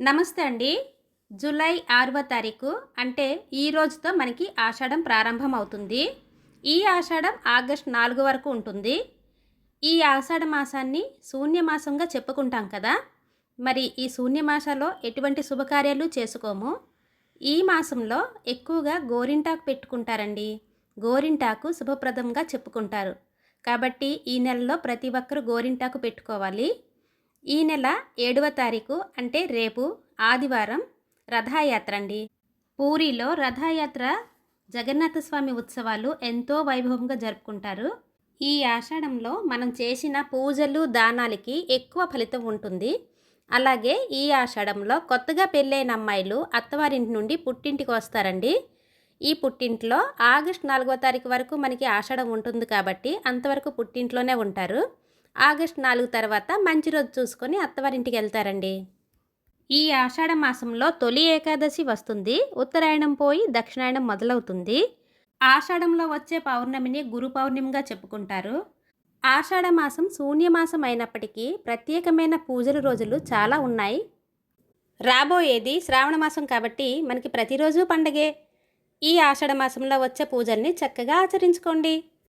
నమస్తే అండి. జూలై ఆరవ తారీఖు అంటే ఈ రోజుతో మనకి ఆషాఢం ప్రారంభం అవుతుంది ఈ ఆషాఢం ఆగస్ట్ నాలుగు వరకు ఉంటుంది. ఈ ఆషాఢ మాసాన్ని శూన్యమాసంగా చెప్పుకుంటాం కదా. మరి ఈ శూన్యమాసంలో ఎటువంటి శుభకార్యాలు చేసుకోము? ఈ మాసంలో ఎక్కువగా గోరింటాకు పెట్టుకుంటారండి. గోరింటాకు శుభప్రదంగా చెప్పుకుంటారు. కాబట్టి ఈ నెలలో ప్రతి ఒక్కరు గోరింటాకు పెట్టుకోవాలి. ఈ నెల ఏడవ తారీఖు అంటే రేపు ఆదివారం రథయాత్ర అండి పూరిలో రథయాత్ర జగన్నాథ స్వామి ఉత్సవాలు ఎంతో వైభవంగా జరుపుకుంటారు. ఈ ఆషాఢంలో మనం చేసిన పూజలు దానాలకి ఎక్కువ ఫలితం ఉంటుంది. అలాగే ఈ ఆషాఢంలో కొత్తగా పెళ్ళైన అమ్మాయిలు అత్తవారింటి నుండి పుట్టింటికి వస్తారండి. ఈ పుట్టింట్లో ఆగస్ట్ నాలుగో తారీఖు వరకు మనకి ఆషాఢం ఉంటుంది కాబట్టి అంతవరకు పుట్టింట్లోనే ఉంటారు. ఆగస్ట్ నాలుగు తర్వాత మంచి రోజు చూసుకొని అత్తవారింటికి వెళ్తారండి. ఈ ఆషాఢ మాసంలో తొలి ఏకాదశి వస్తుంది. ఉత్తరాయణం పోయి దక్షిణాయనం మొదలవుతుంది. ఆషాఢంలో వచ్చే పౌర్ణమిని గురు పౌర్ణమిగా చెప్పుకుంటారు. ఆషాఢ మాసం శూన్యమాసం అయినప్పటికీ ప్రత్యేకమైన పూజల రోజులు చాలా ఉన్నాయి. రాబోయేది శ్రావణ మాసం కాబట్టి మనకి ప్రతిరోజు పండగే. ఈ ఆషాఢ మాసంలో వచ్చే పూజల్ని చక్కగా ఆచరించుకోండి.